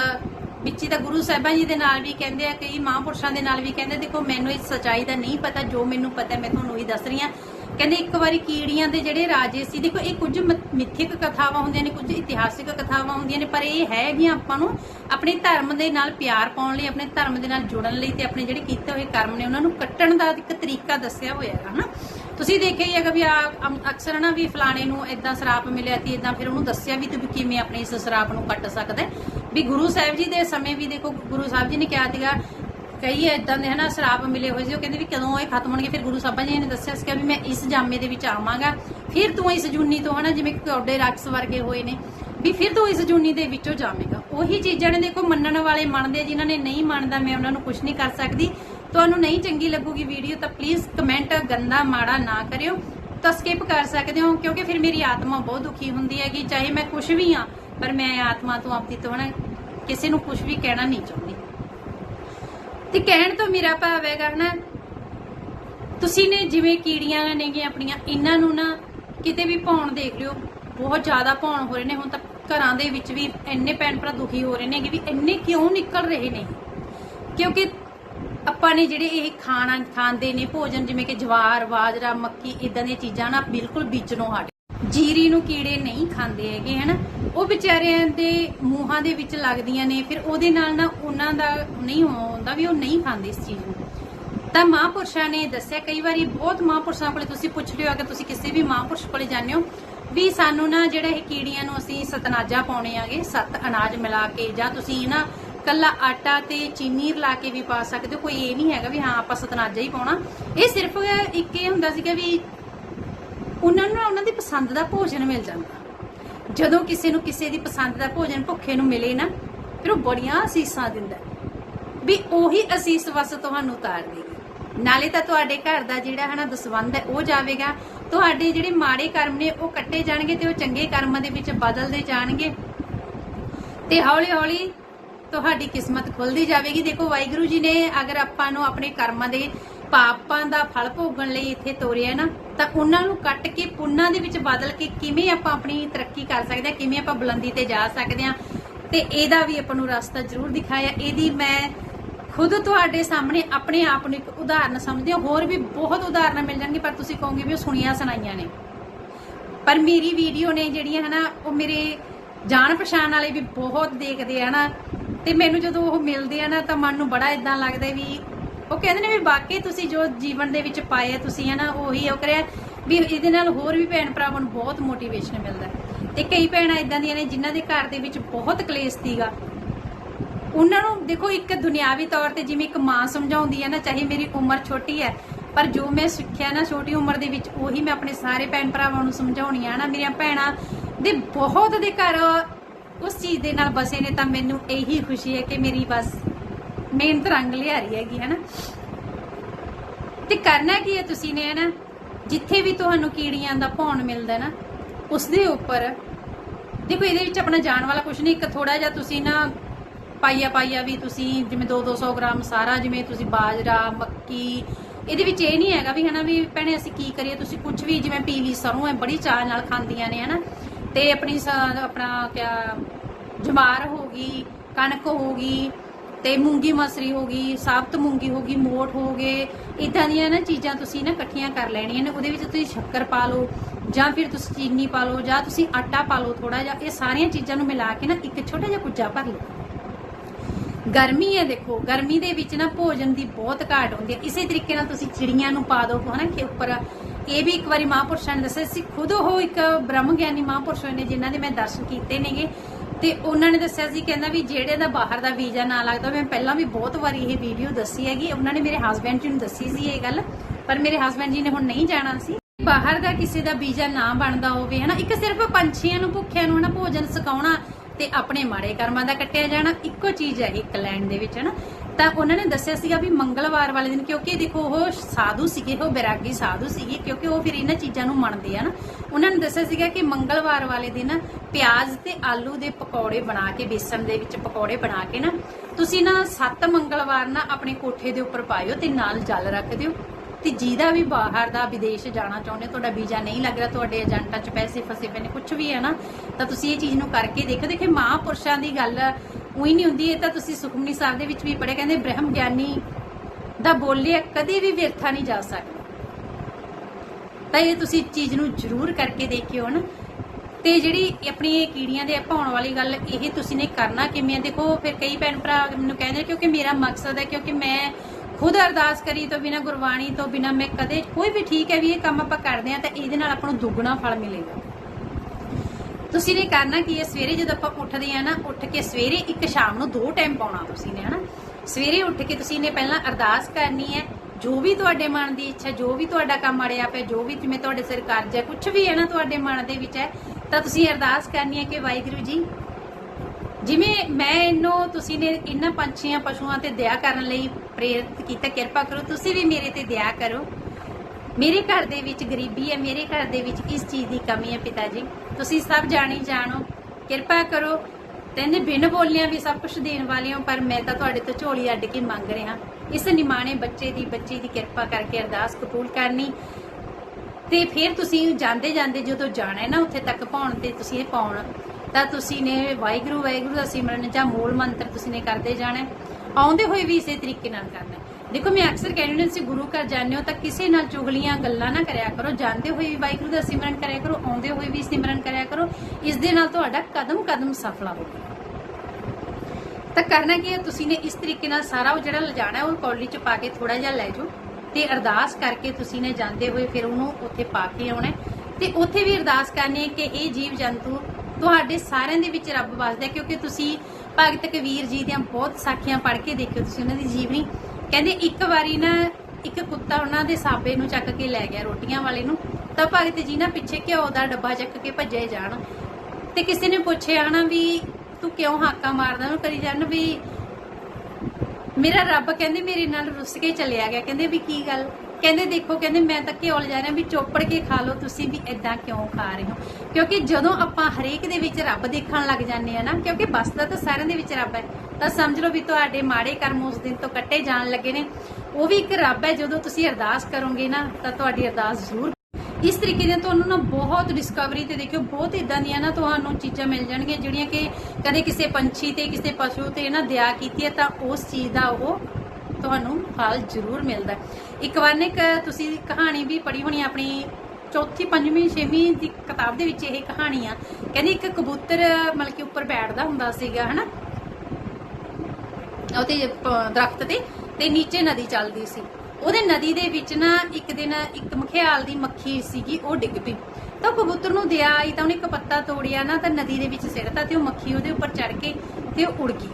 ਵਿੱਚ ਤਾਂ ਗੁਰੂ ਸਾਹਿਬਾਂ ਜੀ ਦੇ ਨਾਲ ਵੀ ਕਹਿੰਦੇ ਆ, ਕਈ ਮਹਾਂਪੁਰਸ਼ਾਂ ਦੇ ਨਾਲ ਵੀ ਕਹਿੰਦੇ ਦੇਖੋ ਮੈਨੂੰ ਇਸ ਸਚਾਈ ਦਾ ਨਹੀਂ ਪਤਾ, ਜੋ ਮੈਨੂੰ ਪਤਾ ਮੈਂ ਤੁਹਾਨੂੰ ਉਹੀ ਦੱਸ ਰਹੀ ਹਾਂ। ਕਹਿੰਦੇ ਇੱਕ ਵਾਰੀ ਕੀੜੀਆਂ ਦੇ ਜਿਹੜੇ ਰਾਜੇ ਸੀ, ਦੇਖੋ ਇਹ ਕੁਝ ਮਿੱਥਿਕ ਕਥਾਵਾਂ ਹੁੰਦੀਆਂ ਨੇ, ਕੁਝ ਇਤਿਹਾਸਿਕ ਕਥਾਵਾਂ ਹੁੰਦੀਆਂ ਨੇ, ਪਰ ਇਹ ਹੈਗੀਆਂ ਆਪਾਂ ਨੂੰ ਆਪਣੇ ਧਰਮ ਦੇ ਨਾਲ ਪਿਆਰ ਪਾਉਣ ਲਈ, ਆਪਣੇ ਧਰਮ ਦੇ ਨਾਲ ਜੁੜਨ ਲਈ ਤੇ ਆਪਣੇ ਜਿਹੜੇ ਕੀਤੇ ਹੋਏ ਕਰਮ ਨੇ, ਉਹਨਾਂ ਨੂੰ ਕੱਟਣ ਦਾ ਇੱਕ ਤਰੀਕਾ ਦੱਸਿਆ ਹੋਇਆ ਹੈ, ਹਨਾ? ਤੁਸੀਂ ਦੇਖਿਆ ਹੀ ਹੈਗਾ ਵੀ ਆ ਅਮ- ਅਕਸਰ ਨਾ ਵੀ ਫਲਾਣੇ ਨੂੰ ਇਦਾਂ ਸ਼ਰਾਪ ਮਿਲਿਆ ਸੀ ਇਦਾਂ ਫਿਰ ਉਹਨੂੰ ਦੱਸਿਆ ਵੀ ਤੂੰ ਵੀ ਕਿਵੇਂ ਆਪਣੇ ਇਸ ਸ਼ਰਾਪ ਨੂੰ ਕੱਟ ਸਕਦਾ ਹੈ। ਵੀ ਗੁਰੂ ਸਾਹਿਬ ਜੀ ਦੇ ਸਮੇਂ ਵੀ ਦੇਖੋ, ਗੁਰੂ ਸਾਹਿਬ ਜੀ ਨੇ ਕਿਹਾ ਸੀਗਾ, ਕਈ ਇਦਾਂ ਦੇ ਹਨਾ ਸ਼ਰਾਪ ਮਿਲੇ ਹੋਏ ਸੀ, ਉਹ ਕਹਿੰਦੇ ਵੀ ਕਦੋਂ ਇਹ ਖਤਮ ਹੋਣਗੇ, ਫਿਰ ਗੁਰੂ ਸਾਹਿਬਾਂ ਜੀ ਨੇ ਦੱਸਿਆ ਸੀ ਕਿ ਵੀ ਮੈਂ ਇਸ ਜਾਮੇ ਦੇ ਵਿੱਚ ਆਵਾਂਗਾ ਫਿਰ ਤੂੰ ਇਸ ਜੁਨੀ ਤੋਂ ਹਨਾ, ਜਿਵੇਂ ਕੌਡੇ ਰਕਸ ਵਰਗੇ ਹੋਏ ਨੇ, ਵੀ ਫਿਰ ਤੂੰ ਇਸ ਜੂਨੀ ਦੇ ਵਿੱਚੋਂ ਜਾਵੇਗਾ ਉਹੀ ਚੀਜ਼ਾਂ ਨੇ ਦੇਖੋ ਮੰਨਣ ਵਾਲੇ ਮੰਨਦੇ ਜਿਨ੍ਹਾਂ ਨੇ ਨਹੀਂ ਮੰਨਦਾ, ਮੈਂ ਉਹਨਾਂ ਨੂੰ ਕੁਝ ਨਹੀਂ ਕਰ ਸਕਦੀ। ਤੁਹਾਨੂੰ ਨਹੀਂ ਚੰਗੀ ਲੱਗੂਗੀ ਵੀਡੀਓ, ਤਾਂ ਪਲੀਜ਼ ਕਮੈਂਟ ਗੰਦਾ ਮਾੜਾ ਨਾ ਕਰਿਓ। ਤਾਂ ਸਕਿਪ ਕਰ ਸਕਦੇ ਹੋ, ਕਿਉਂਕਿ ਫਿਰ ਮੇਰੀ ਆਤਮਾ ਬਹੁਤ ਦੁਖੀ ਹੁੰਦੀ ਹੈਗੀ, ਚਾਹੇ ਮੈਂ ਕੁਝ ਵੀ ਆ ਪਰ ਮੈਂ ਆਤਮਾ ਤੋਂ ਆਪਦੀ ਤੋਂ ਨਾ ਕਿਸੇ ਨੂੰ ਕੁਝ ਵੀ ਕਹਿਣਾ ਨਹੀਂ ਚਾਹੁੰਦੀ। ਤੇ ਕਹਿਣ ਤੋਂ ਮੇਰਾ ਭਾਵ ਹੈਗਾ ਨਾ ਤੁਸੀਂ ਨੇ ਜਿਵੇਂ ਕੀੜੀਆਂ ਨੇਗੀਆਂ ਆਪਣੀਆਂ, ਇਹਨਾਂ ਨੂੰ ਨਾ ਕਿਤੇ ਵੀ ਭੌਣ ਦੇਖ ਲਿਓ, ਬਹੁਤ ਜ਼ਿਆਦਾ ਭੌਣ ਹੋ ਰਹੇ ਨੇ, ਹੁਣ ਤਾਂ ਘਰਾਂ ਦੇ ਵਿੱਚ ਵੀ ਇੰਨੇ ਭੈਣ ਭਰਾ ਦੁਖੀ ਹੋ ਰਹੇ ਨੇ ਕਿ ਵੀ ਇੰਨੇ ਕਿਉਂ ਨਿਕਲ ਰਹੇ ਨੇ? ਕਿਉਂਕਿ ਆਪਾਂ ਨੇ ਜਿਹੜੇ ਇਹ ਖਾਣਾ ਖਾਂਦੇ ਨੇ, ਭੋਜਨ ਜਿਵੇਂ ਕਿ ਜਵਾਰ, ਬਾਜਰਾ, ਮੱਕੀ ਇਦਾਂ ਦੀਆਂ ਚੀਜ਼ਾਂ ਨਾ ਬਿਲਕੁਲ ਬੀਜਣੋਂ ਹਟ ਜੀਰੀ ਨੂੰ ਕੀੜੇ ਨਹੀਂ ਖਾਂਦੇ ਹੈਗੇ, ਹਨ? ਉਹ ਵਿਚਾਰਿਆਂ ਦੇ ਮੂੰਹਾਂ ਦੇ ਵਿੱਚ ਲੱਗਦੀਆਂ ਨੇ, ਫਿਰ ਉਹਦੇ ਨਾਲ ਨਾ ਉਹਨਾਂ ਦਾ ਨਹੀਂ ਹੁੰਦਾ ਵੀ ਉਹ ਨਹੀਂ ਖਾਂਦੇ ਇਸ ਚੀਜ਼ ਨੂੰ। ਤਾਂ ਮਹਾਂਪੁਰਸ਼ਾਂ ਨੇ ਦੱਸਿਆ, ਕਈ ਵਾਰੀ ਬਹੁਤ ਮਹਾਂਪੁਰਸ਼ਾਂ ਕੋਲੇ ਤੁਸੀਂ ਪੁੱਛ ਲਿਓ, ਅਗਰ ਤੁਸੀਂ ਕਿਸੇ ਵੀ ਮਹਾਂਪੁਰਸ਼ ਕੋਲੇ ਜਾਂਦੇ ਹੋ ਵੀ ਸਾਨੂੰ ਨਾ ਜਿਹੜਾ ਇਹ ਕੀੜੀਆਂ ਨੂੰ ਅਸੀਂ ਸਤਨਾਜਾ ਪਾਉਣੇ ਆਗੇ, ਸੱਤ ਅਨਾਜ ਮਿਲਾ ਕੇ ਜਾਂ ਤੁਸੀਂ ਨਾ ਕੱਲਾ ਆਟਾ ਤੇ ਚੀਨੀ ਰਲਾ ਕੇ ਵੀ ਪਾ ਸਕਦੇ ਹੋ, ਕੋਈ ਇਹ ਨਹੀਂ ਹੈਗਾ ਵੀ ਹਾਂ ਆਪਾਂ ਸਤਨਾਜਾ ਹੀ ਪਾਉਣਾ। ਇਹ ਸਿਰਫ ਇੱਕ ਇਹ ਹੁੰਦਾ ਸੀਗਾ ਵੀ ਉਹਨਾਂ ਨੂੰ ਉਹਨਾਂ ਦੀ ਪਸੰਦ ਦਾ ਭੋਜਨ ਮਿਲ ਜਾਂਦਾ। ਜਦੋਂ ਕਿਸੇ ਨੂੰ ਕਿਸੇ ਦੀ ਪਸੰਦ ਦਾ ਭੋਜਨ ਭੁੱਖੇ ਨੂੰ ਮਿਲੇ ਨਾ, ਫਿਰ ਉਹ ਬੜੀਆਂ ਅਸੀਸਾਂ ਦਿੰਦਾ ਵੀ ਉਹੀ ਅਸੀਸ ਵਸ ਤੁਹਾਨੂੰ ਉਤਾਰ ਦੇਗੀ। ਨਾਲੇ ਤਾਂ ਤੁਹਾਡੇ ਘਰ ਦਾ ਜਿਹੜਾ ਹਨਾ ਦਸਵੰਦ ਹੈ, ਉਹ ਜਾਵੇਗਾ। ਤੁਹਾਡੇ ਜਿਹੜੇ ਮਾੜੇ ਕਰਮ ਨੇ ਉਹ ਕੱਟੇ ਜਾਣਗੇ ਤੇ ਉਹ ਚੰਗੇ ਕਰਮਾਂ ਦੇ ਵਿੱਚ ਬਦਲਦੇ ਜਾਣਗੇ। ਤੇ ਹੌਲੀ ਹੌਲੀ ਤੁਹਾਡੀ ਕਿਸਮਤ ਖੁੱਲਦੀ ਜਾਵੇਗੀ। ਦੇਖੋ, ਵਾਹਿਗੁਰੂ ਜੀ ਨੇ ਅਗਰ ਆਪਾਂ ਨੂੰ ਆਪਣੇ ਕਰਮਾਂ ਦੇ ਪਾਪਾਂ ਦਾ ਫਲ ਭੋਗਣ ਲਈ ਇੱਥੇ ਤੋਰਿਆ ਨਾ, ਤਾਂ ਉਹਨਾਂ ਨੂੰ ਕੱਟ ਕੇ ਪੁੰਨਾਂ ਦੇ ਵਿੱਚ ਬਦਲ ਕੇ ਕਿਵੇਂ ਆਪਾਂ ਆਪਣੀ ਤਰੱਕੀ ਕਰ ਸਕਦੇ ਹਾਂ, ਕਿਵੇਂ ਆਪਾਂ ਬੁਲੰਦੀ ਤੇ ਜਾ ਸਕਦੇ ਹਾਂ। ਤੇ ਇਹਦਾ ਵੀ ਆਪਾਂ ਨੂੰ ਰਸਤਾ ਜ਼ਰੂਰ ਦਿਖਾਇਆ। ਇਹਦੀ ਮੈਂ ਖੁਦ ਤੁਹਾਡੇ ਸਾਹਮਣੇ ਆਪਣੇ ਆਪ ਨੂੰ ਇੱਕ ਉਦਾਹਰਨ ਸਮਝਦੇ ਹਾਂ। ਹੋਰ ਵੀ ਬਹੁਤ ਉਦਾਹਰਨਾਂ ਮਿਲ ਜਾਣਗੇ ਪਰ ਤੁਸੀਂ ਕਹੋਗੇ ਵੀ ਉਹ ਸੁਣੀਆਂ ਸੁਣਾਈਆਂ ਨੇ। ਪਰ ਮੇਰੀ ਵੀਡੀਓ ਨੇ ਜਿਹੜੀਆਂ ਹਨਾ, ਉਹ ਮੇਰੇ ਜਾਣ ਪਛਾਣ ਵਾਲੇ ਵੀ ਬਹੁਤ ਦੇਖਦੇ ਆ ਨਾ ਤੇ ਮੈਨੂੰ ਜਦੋਂ ਉਹ ਮਿਲਦੇ ਆ ਨਾ, ਤਾਂ ਮਨ ਨੂੰ ਬੜਾ ਇਦਾਂ ਲੱਗਦਾ ਵੀ ਉਹ ਕਹਿੰਦੇ ਨੇ ਵੀ ਵਾਕਈ ਤੁਸੀਂ ਜੋ ਜੀਵਨ ਦੇ ਵਿੱਚ ਪਾਏ ਤੁਸੀਂ ਹਨਾ, ਉਹੀ ਉਹ ਕਰਿਆ। ਵੀ ਇਹਦੇ ਨਾਲ ਹੋਰ ਵੀ ਭੈਣ ਭਰਾਵਾਂ ਨੂੰ ਬਹੁਤ ਮੋਟੀਵੇਸ਼ਨ ਮਿਲਦਾ। ਹੈ। ਤੇ ਕਈ ਭੈਣਾਂ ਇਦਾਂ ਦੀਆਂ ਨੇ ਜਿਨ੍ਹਾਂ ਦੇ ਘਰ ਦੇ ਵਿੱਚ ਬਹੁਤ ਕਲੇਸ਼ ਸੀਗਾ। ਉਹਨਾਂ ਨੂੰ ਦੇਖੋ ਇੱਕ ਦੁਨਿਆਵੀ ਤੌਰ ਤੇ ਜਿਵੇਂ ਇੱਕ ਮਾਂ ਸਮਝਾਉਂਦੀ ਹੈ ਨਾ, ਚਾਹੇ ਮੇਰੀ ਉਮਰ ਛੋਟੀ ਹੈ, ਪਰ ਜੋ ਮੈਂ ਸਿੱਖਿਆ ਨਾ ਛੋਟੀ ਉਮਰ ਦੇ ਵਿੱਚ, ਉਹੀ ਮੈਂ ਆਪਣੇ ਸਾਰੇ ਭੈਣ ਭਰਾਵਾਂ ਨੂੰ ਸਮਝਾਉਣੀ ਆ ਨਾ। ਮੇਰੀਆਂ ਭੈਣਾਂ ਦੇ ਬਹੁਤ ਦੇ ਘਰ ਉਸ ਚੀਜ਼ ਦੇ ਨਾਲ ਬਸੇ ਨੇ ਤਾਂ ਮੈਨੂੰ ਇਹੀ ਖੁਸ਼ੀ ਹੈ ਕਿ ਮੇਰੀ ਬਸ ਮਿਹਨਤ ਰੰਗ ਲਿਆ ਰਹੀ ਹੈਗੀ ਹਨਾ ਤੇ ਕਰਨਾ ਕੀ ਹੈ ਤੁਸੀਂ ਨੇ ਨਾ? ਜਿੱਥੇ ਵੀ ਤੁਹਾਨੂੰ ਕੀੜੀਆਂ ਦਾ ਭੌਣ ਮਿਲਦਾ ਨਾ ਉਸ ਦੇ ਉੱਪਰ, ਦੇਖੋ ਇਹਦੇ ਵਿੱਚ ਆਪਣਾ ਜਾਣ ਵਾਲਾ ਕੁਝ ਨਹੀਂ, ਇੱਕ ਥੋੜਾ ਜਿਹਾ ਤੁਸੀਂ ਨਾ ਪਾਈਆ ਪਾਈਆ ਵੀ ਤੁਸੀਂ ਜਿਵੇਂ 2-200 ਗ੍ਰਾਮ ਸਾਰਾ, ਜਿਵੇਂ ਤੁਸੀਂ ਬਾਜਰਾ, ਮੱਕੀ, ਇਹਦੇ ਵਿੱਚ ਇਹ ਨਹੀਂ ਹੈਗਾ ਵੀ ਹਨਾ ਵੀ ਭੈਣੇ ਅਸੀਂ ਕੀ ਕਰੀਏ, ਤੁਸੀਂ ਕੁਝ ਵੀ ਜਿਵੇਂ ਪੀਲੀ ਸਰੋਂ ਹੈ ਬੜੀ ਚਾਹ ਨਾਲ ਖਾਂਦੀਆਂ ਨੇ ਹਨਾ। ਤੇ ਆਪਣੀ ਸ- ਆਪਣਾ ਕਿਆ ਜਮਾਰ ਹੋ ਗਈ, ਕਣਕ ਹੋ ਗਈ, ਤੇ ਮੂੰਗੀ ਮਸਰੀ ਹੋ ਗਈ, ਸਾਬਤ ਮੂੰਗੀ ਹੋ ਗਈ, ਮੋਠ ਹੋ ਗਏ ਇਦਾਂ ਦੀਆਂ ਨਾ ਚੀਜ਼ਾਂ ਤੁਸੀਂ ਨਾ ਇਕੱਠੀਆਂ ਕਰ ਲੈਣੀਆਂ ਨੇ, ਉਹਦੇ ਵਿੱਚ ਤੁਸੀਂ ਸ਼ੱਕਰ ਪਾ ਲਓ, ਜਾਂ ਫਿਰ ਤੁਸੀਂ ਚੀਨੀ ਪਾ ਲਓ, ਜਾਂ ਤੁਸੀਂ ਆਟਾ ਪਾ ਲਓ ਥੋੜਾ ਜਿਹਾ, ਇਹ ਸਾਰੀਆਂ ਚੀਜ਼ਾਂ ਨੂੰ ਮਿਲਾ ਕੇ ਨਾ ਇੱਕ ਛੋਟਾ ਜਿਹਾ ਕੁੱਜਾ ਭਰ ਲਓ। ਗਰਮੀ ਹੈ ਦੇਖੋ, ਗਰਮੀ ਦੇ ਵਿੱਚ ਨਾ ਭੋਜਨ ਦੀ ਬਹੁਤ ਘਾਟ ਹੁੰਦੀ ਹੈ। ਇਸੇ ਤਰੀਕੇ ਨਾਲ ਤੁਸੀਂ ਚਿੜੀਆਂ ਨੂੰ ਪਾ ਦਿਓ ਹਨਾ, ਕਿ ਉੱਪਰ। ਇਹ ਵੀ ਇੱਕ ਵਾਰੀ ਮਹਾਂਪੁਰਸ਼ਾਂ ਨੇ ਦੱਸਿਆ ਸੀ, ਖੁਦ ਉਹ ਇੱਕ ਬ੍ਰਹਮ ਗਿਆਨੀ ਮਹਾਂਪੁਰਸ਼ ਨੇ ਜਿਨ੍ਹਾਂ ਦੇ ਮੈਂ ਦਰਸ਼ਨ ਕੀਤੇ ਨੇਗੇ। ਤੇ ਉਹਨਾਂ ਨੇ ਦੱਸਿਆ ਸੀ, ਕਹਿੰਦਾ ਵੀ ਜਿਹੜੇ ਦਾ ਬਾਹਰ ਦਾ ਵੀਜ਼ਾ ਨਾ ਲੱਗਦਾ, ਮੈਂ ਪਹਿਲਾਂ ਵੀ ਬਹੁਤ ਵਾਰੀ ਇਹ ਵੀਡੀਓ ਦੱਸੀ ਹੈਗੀ। ਉਹਨਾਂ ਨੇ ਮੇਰੇ ਹਸਬੰਡ ਜੀ ਨੂੰ ਦੱਸੀ ਸੀ ਇਹ ਗੱਲ, ਪਰ ਮੇਰੇ ਹਸਬੰਡ ਜੀ ਨੇ ਹੁਣ ਨਹੀਂ ਜਾਣਾ ਸੀ। ਬਾਹਰ ਦਾ ਕਿਸੇ ਦਾ ਵੀਜ਼ਾ ਨਾ ਬਣਦਾ ਹੋਵੇ, ਹਨਾ, ਇੱਕ ਸਿਰਫ ਪੰਛੀਆਂ ਨੂੰ, ਭੁੱਖਿਆਂ ਨੂੰ, ਹਨਾ, ਭੋਜਨ ਸਕਾਉਣਾ ਤੇ ਆਪਣੇ ਮਾੜੇ ਕਰਮਾਂ ਦਾ ਕੱਟਿਆ ਜਾਣਾ, ਇੱਕੋ ਚੀਜ਼ ਹੈ ਇੱਕ ਲੈਂਡ ਦੇ ਵਿੱਚ, ਹਨਾ? ਤਾਂ ਉਹਨਾਂ ਨੇ ਦੱਸਿਆ ਸੀਗਾ ਵੀ ਮੰਗਲਵਾਰ ਵਾਲੇ ਦਿਨ, ਕਿਉਂਕਿ ਦੇਖੋ, ਉਹ ਸਾਧੂ ਸੀਗੇ, ਉਹ ਬੈਰਾਗੀ ਸਾਧੂ ਸੀਗੇ, ਕਿਉਂਕਿ ਉਹ ਫਿਰ ਇਹਨਾਂ ਚੀਜ਼ਾਂ ਨੂੰ ਮੰਨਦੇ ਆ ਨਾ ਉਹਨਾਂ ਨੇ ਦੱਸਿਆ ਸੀਗਾ ਕਿ ਮੰਗਲਵਾਰ ਵਾਲੇ ਦਿਨ ਪਿਆਜ਼ ਤੇ ਆਲੂ ਦੇ ਪਕੌੜੇ ਬਣਾ ਕੇ ਬੇਸਣ ਦੇ ਵਿੱਚ ਪਕੌੜੇ ਬਣਾ ਕੇ, ਨਾ, ਤੁਸੀਂ ਨਾ ਸੱਤ ਮੰਗਲਵਾਰ ਨਾ ਆਪਣੇ ਕੋਠੇ ਦੇ ਉੱਪਰ ਪਾਇਓ ਤੇ ਨਾਲ ਜਲ ਰੱਖ ਦਿਓ। ਤੇ ਜਿਹਦਾ ਵੀ ਬਾਹਰ ਦਾ ਵਿਦੇਸ਼ ਜਾਣਾ ਚਾਹੁੰਦੇ, ਤੁਹਾਡਾ ਵੀਜ਼ਾ ਨਹੀਂ ਲੱਗ ਰਿਹਾ, ਤੁਹਾਡੇ ਏਜੰਟਾਂ 'ਚ ਪੈਸੇ ਫਸੇ ਪਏ ਨੇ ਕੁਝ ਵੀ ਹੈ ਨਾ, ਤਾਂ ਤੁਸੀਂ ਇਹ ਚੀਜ਼ ਨੂੰ ਕਰਕੇ ਦੇਖੋ। ਦੇਖੇ, ਮਹਾਂਪੁਰਸ਼ਾਂ ਦੀ ਗੱਲ ਉਹੀ ਨਹੀਂ ਹੁੰਦੀ, ਇਹ ਤਾਂ ਤੁਸੀਂ ਸੁਖਮਨੀ ਸਾਹਿਬ ਦੇ ਵਿੱਚ ਵੀ ਪੜ੍ਹਿਆ, ਕਹਿੰਦੇ ਬ੍ਰਹਮ ਗਿਆਨੀ ਦਾ ਬੋਲਿਆ, ਕਦੇ ਵੀ ਵਿਰਥਾ ਨਹੀਂ ਜਾ ਸਕਦਾ। ਤਾਂ ਇਹ ਤੁਸੀਂ ਚੀਜ਼ ਨੂੰ ਜ਼ਰੂਰ ਕਰਕੇ ਦੇਖਿਓ ਨਾ ਤੇ ਜਿਹੜੀ ਆਪਣੀ ਇਹ ਕੀੜੀਆਂ ਦੇ ਭਾਉਣ ਵਾਲੀ ਗੱਲ, ਇਹ ਤੁਸੀਂ ਨੇ ਕਰਨਾ ਕਿਵੇਂ ਦੇਖੋ, ਫਿਰ ਕਈ ਭੈਣ ਭਰਾ ਮੈਨੂੰ ਕਹਿੰਦੇ ਕਿਉਂਕਿ ਮੇਰਾ ਮਕਸਦ ਹੈ, ਕਿਉਂਕਿ ਮੈਂ ਖੁਦ ਅਰਦਾਸ ਕਰੀ ਤੋਂ ਬਿਨਾ ਗੁਰਬਾਣੀ ਤੋਂ ਬਿਨਾ ਮੈਂ ਕਦੇ ਕੋਈ ਵੀ ਠੀਕ ਹੈ ਵੀ ਇਹ ਕੰਮ ਆਪਾਂ ਕਰਦੇ ਆ ਤਾਂ ਇਹਦੇ ਨਾਲ ਆਪਾਂ ਨੂੰ ਦੁੱਗਣਾ ਫਲ ਮਿਲੇਗਾ। ਤੁਸੀਂ ਨੇ ਕਰਨਾ ਕੀ ਹੈ? ਸਵੇਰੇ ਜਦੋਂ ਆਪਾਂ ਉੱਠਦੇ ਆ ਨਾ, ਉੱਠ ਕੇ ਸਵੇਰੇ ਇੱਕ ਸ਼ਾਮ ਨੂੰ ਦੋ ਟਾਈਮ ਪਾਉਣਾ ਤੁਸੀਂ ਨੇ, ਹਨਾ? ਸਵੇਰੇ ਉੱਠ ਕੇ ਤੁਸੀਂ ਨੇ ਪਹਿਲਾਂ ਅਰਦਾਸ ਕਰਨੀ ਹੈ, ਜੋ ਵੀ ਤੁਹਾਡੇ ਮਨ ਦੀ ਇੱਛਾ, ਜੋ ਵੀ ਤੁਹਾਡਾ ਕੰਮ ਅੜਿਆ ਪਿਆ, ਜੋ ਵੀ ਜਿਵੇਂ ਤੁਹਾਡੇ ਸਿਰ ਕਰਜ਼ ਹੈ ਕੁਝ ਵੀ ਹੈ ਨਾ ਤੁਹਾਡੇ ਮਨ ਦੇ ਵਿੱਚ ਹੈ, ਤਾਂ ਤੁਸੀਂ ਅਰਦਾਸ ਕਰਨੀ ਹੈ ਕਿ ਵਾਹਿਗੁਰੂ ਜੀ ਜਿਵੇਂ ਮੈਂ ਇਹਨੂੰ, ਤੁਸੀਂ ਨੇ ਇਹਨਾਂ ਪੰਛੀਆਂ ਪਸ਼ੂਆਂ ਤੇ ਦਇਆ ਕਰਨ ਲਈ ਪ੍ਰੇਰਿਤ ਕੀਤਾ, ਕਿਰਪਾ ਕਰੋ, ਤੁਸੀਂ ਵੀ ਮੇਰੇ ਤੇ ਦਇਆ ਕਰੋ। ਮੇਰੇ ਘਰ ਦੇ ਵਿੱਚ ਗਰੀਬੀ ਹੈ, ਮੇਰੇ ਘਰ ਦੇ ਵਿੱਚ ਇਸ ਚੀਜ਼ ਦੀ ਕਮੀ ਹੈ ਪਿਤਾ ਜੀ ਤੁਸੀਂ ਸਭ ਜਾਣੀ ਜਾਣੋ। ਕਿਰਪਾ ਕਰੋ ਕਹਿੰਦੇ ਬਿਨ ਬੋਲਿਆਂ ਵੀ ਸਭ ਕੁਝ ਦੇਣ ਵਾਲੇ ਹੋ, ਪਰ ਮੈਂ ਤਾਂ ਤੁਹਾਡੇ ਤੋਂ ਝੋਲੀ ਅੱਡ ਕੇ ਮੰਗ ਰਿਹਾ। ਇਸ ਨਿਮਾਣੇ ਬੱਚੇ ਦੀ, ਬੱਚੀ ਦੀ ਕਿਰਪਾ ਕਰਕੇ ਅਰਦਾਸ ਕਬੂਲ ਕਰਨੀ। ਤੇ ਫਿਰ ਤੁਸੀਂ ਜਾਂਦੇ ਜਾਂਦੇ ਜਦੋਂ ਜਾਣਾ ਹੈ ਨਾ, ਉੱਥੇ ਤੱਕ ਪਾਉਣ ਤੇ ਤੁਸੀਂ ਇਹ ਪਾਉਣ। ਤਾਂ ਤੁਸੀਂ ਨੇ ਵਾਹਿਗੁਰੂ ਵਾਹਿਗੁਰੂ ਦਾ ਸਿਮਰਨ ਜਾਂ ਮੂਲ ਮੰਤਰ ਤੁਸੀਂ ਨੇ ਕਰਦੇ ਜਾਣਾ ਆਉਂਦੇ ਹੋਏ ਵੀ ਇਸੇ ਤਰੀਕੇ ਨਾਲ ਕਰਨਾ ਦੇਖੋ, ਮੈਂ ਅਕਸਰ ਕਹਿੰਦੀ ਹਾਂ, ਤੁਸੀਂ ਗੁਰੂ ਘਰ ਜਾਂਦੇ ਹੋ ਤਾਂ ਕਿਸੇ ਨਾਲ ਚੁਗਲੀਆਂ, ਗੱਲਾਂ ਨਾ ਕਰਿਆ ਕਰੋ। ਜਾਂਦੇ ਹੋਏ ਵੀ ਵਾਹਿਗੁਰੂ ਦਾ ਸਿਮਰਨ ਕਰਿਆ ਕਰੋ, ਆਉਂਦੇ ਹੋਏ ਵੀ ਸਿਮਰਨ ਕਰਿਆ ਕਰੋ। ਇਸ ਦੇ ਨਾਲ ਤੁਹਾਡਾ ਕਦਮ ਕਦਮ ਸਫਲਾ ਹੋਵੇਗਾ ਤਾਂ ਕਰਨਾ ਕੀ ਹੈ? ਤੁਸੀਂ ਨੇ ਇਸ ਤਰੀਕੇ ਨਾਲ ਸਾਰਾ ਉਹ ਜਿਹੜਾ ਲਿਜਾਣਾ ਉਹ ਕੌਲੀ ਚ ਪਾ ਕੇ ਥੋੜਾ ਜਿਹਾ ਲੈ ਜਾਓ ਤੇ ਅਰਦਾਸ ਕਰਕੇ ਤੁਸੀਂ ਨੇ ਜਾਂਦੇ ਹੋਏ ਫਿਰ ਉਹਨੂੰ ਉੱਥੇ ਪਾ ਕੇ ਆਉਣਾ ਤੇ ਉੱਥੇ ਵੀ ਅਰਦਾਸ ਕਰਨੀ ਹੈ ਕਿ ਇਹ ਜੀਵ ਜੰਤੂ ਤੁਹਾਡੇ ਸਾਰਿਆਂ ਦੇ ਵਿੱਚ ਰੱਬ ਵਸਦਾ ਕਿਉਂਕਿ ਤੁਸੀਂ ਭਗਤ ਕਬੀਰ ਜੀ ਦੀਆਂ ਬਹੁਤ ਸਾਖੀਆਂ ਪੜ੍ਹ ਕੇ ਦੇਖਿਓ ਤੁਸੀਂ ਉਹਨਾਂ ਦੀ ਜੀਵਨੀ। ਕਹਿੰਦੇ ਇੱਕ ਵਾਰੀ ਨਾ ਇੱਕ ਕੁੱਤਾ ਉਹਨਾਂ ਦੇ ਸਾਬੇ ਨੂੰ ਚੱਕ ਕੇ ਲੈ ਗਿਆ ਰੋਟੀਆਂ ਵਾਲੇ ਨੂੰ, ਤਾਂ ਭਗਤ ਜੀ ਨਾ ਪਿੱਛੇ ਘਿਓ ਦਾ ਡੱਬਾ ਚੱਕ ਕੇ ਭੱਜੇ ਜਾਣ। ਤੇ ਕਿਸੇ ਨੇ ਪੁੱਛਿਆ ਨਾ ਵੀ ਤੂੰ ਕਿਉਂ ਹਾਕਾ ਮਾਰਦਾ ਉਹਨੂੰ ਕਰੀ ਜਾਣ ਵੀ ਮੇਰਾ ਰੱਬ ਕਹਿੰਦੇ ਮੇਰੇ ਨਾਲ ਰੁੱਸ ਕੇ ਚਲਿਆ ਗਿਆ। ਕਹਿੰਦੇ ਵੀ ਕੀ ਗੱਲ? ਕਹਿੰਦੇ ਦੇਖੋ, ਕਹਿੰਦੇ ਮੈਂ ਤਾਂ ਘਿਓ ਲਿਜਾ ਰਿਹਾ ਵੀ ਚੋਪੜ ਕੇ ਖਾ ਲਓ, ਤੁਸੀਂ ਵੀ ਇਦਾਂ ਕਿਉਂ ਖਾ ਰਹੇ ਹੋ? ਕਿਉਂਕਿ ਜਦੋਂ ਆਪਾਂ ਹਰੇਕ ਦੇ ਵਿੱਚ ਰੱਬ ਦੇਖਣ ਲੱਗ ਜਾਂਦੇ ਆ ਨਾ, ਕਿਉਂਕਿ ਬਸਦਾ ਤਾਂ ਸਾਰਿਆਂ ਦੇ ਵਿੱਚ ਰੱਬ ਹੈ। ਤਾਂ ਸਮਝ ਲਓ ਵੀ ਤੁਹਾਡੇ ਮਾੜੇ ਕਰਮ ਉਸ ਦਿਨ ਤੋਂ ਕੱਟੇ ਜਾਣ ਲੱਗੇ ਨੇ। ਉਹ ਵੀ ਇੱਕ ਰੱਬ ਹੈ, ਜਦੋਂ ਤੁਸੀਂ ਅਰਦਾਸ ਕਰੋਗੇ ਨਾ, ਤਾਂ ਤੁਹਾਡੀ ਅਰਦਾਸ ਜ਼ਰੂਰ ਇਸ ਤਰੀਕੇ ਦੀਆਂ ਤੁਹਾਨੂੰ ਨਾ ਬਹੁਤ ਡਿਸਕਵਰੀ ਤੇ ਦੇਖਿਓ, ਬਹੁਤ ਇਦਾਂ ਦੀਆਂ ਨਾ ਤੁਹਾਨੂੰ ਚੀਜ਼ਾਂ ਮਿਲ ਜਾਣਗੀਆਂ, ਜਿਹੜੀਆਂ ਕਿ ਕਦੇ ਕਿਸੇ ਪੰਛੀ ਤੇ, ਕਿਸੇ ਪਸ਼ੂ ਤੇ ਨਾ ਦਇਆ ਕੀਤੀ ਹੈ, ਤਾਂ ਉਸ ਚੀਜ਼ ਦਾ ਉਹ ਤੁਹਾਨੂੰ ਫਲ ਜ਼ਰੂਰ ਮਿਲਦਾ ਇੱਕ ਵਾਰ ਨੇ ਇੱਕ ਤੁਸੀਂ ਕਹਾਣੀ ਵੀ ਪੜ੍ਹੀ ਹੋਣੀ ਆਪਣੀ ਚੌਥੀ, ਪੰਜਵੀਂ, ਛੇਵੀਂ ਦੀ ਕਿਤਾਬ ਦੇ ਵਿੱਚ ਇਹ ਕਹਾਣੀ ਆ। ਕਹਿੰਦੀ ਇੱਕ ਕਬੂਤਰ ਮਤਲਬ ਕਿ ਉੱਪਰ ਬੈਠਦਾ ਹੁੰਦਾ ਸੀਗਾ, ਹਨਾ? ਉਹਤੇ ਦਰਖਤ ਤੇ ਤੇ ਨੀਚੇ ਨਦੀ ਚੱਲਦੀ ਸੀ। ਉਹਦੇ ਨਦੀ ਦੇ ਵਿੱਚ ਨਾ ਇੱਕ ਦਿਨ ਇੱਕ ਮਖਿਆਲ ਦੀ ਮੱਖੀ ਸੀਗੀ, ਉਹ ਡਿੱਗ ਪਈ। ਤਾਂ ਕਬੂਤਰ ਨੂੰ ਦਿਆ ਆਈ ਤਾਂ ਉਹਨੇ ਇੱਕ ਪੱਤਾ ਤੋੜਿਆ ਨਾ, ਤਾਂ ਨਦੀ ਦੇ ਵਿੱਚ ਸਿੱਟਤਾ ਤੇ ਉਹ ਮੱਖੀ ਉਹਦੇ ਉੱਪਰ ਚੜ ਕੇ ਤੇ ਉੜ ਗਈ।